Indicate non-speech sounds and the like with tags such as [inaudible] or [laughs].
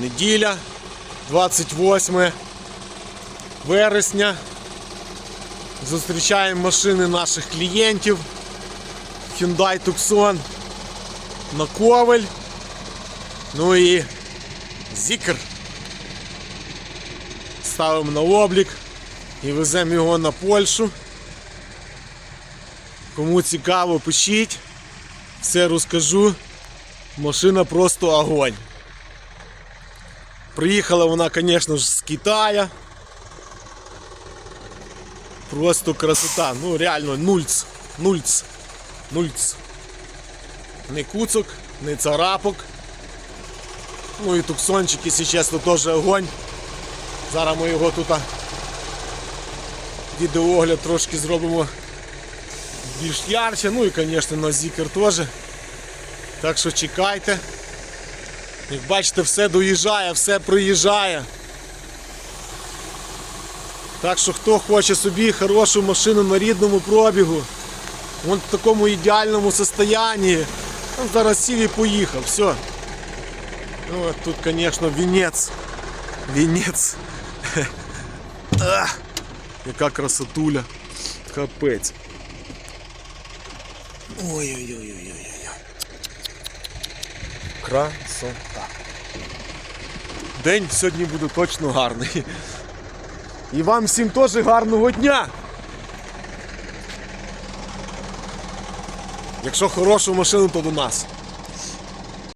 Неділя, 28 вересня. Зустрічаємо машини наших клієнтів. Hyundai Tucson на Ковель. Ну і Зікр. Ставимо на облік і веземо його на Польщу. Кому цікаво, пишіть. Все розкажу. Машина просто огонь. Приїхала вона, звісно ж, з Китая. Просто красота. Ну реально нульц. Нульц. Нульц. Не куцок, не царапок. Ну і туксончик, якщо чесно, теж огонь. Зараз ми його тут відеоогляд трошки зробимо більш ярче. Ну і, звісно, на зікер теж. Так що чекайте. Як бачите, все доїжджає, все приїжджає. Так що хто хоче собі хорошу машину на рідному пробігу, вон в такому ідеальному состоянні, він зараз сів і поїхав, все. Ну, тут, звісно, вінець. Вінець. [laughs] Ах, яка красотуля. Капець. Ой-ой-ой-ой-ой. Красота. День сьогодні буде точно гарний. І вам всім теж гарного дня. Якщо хорошу машину, то до нас.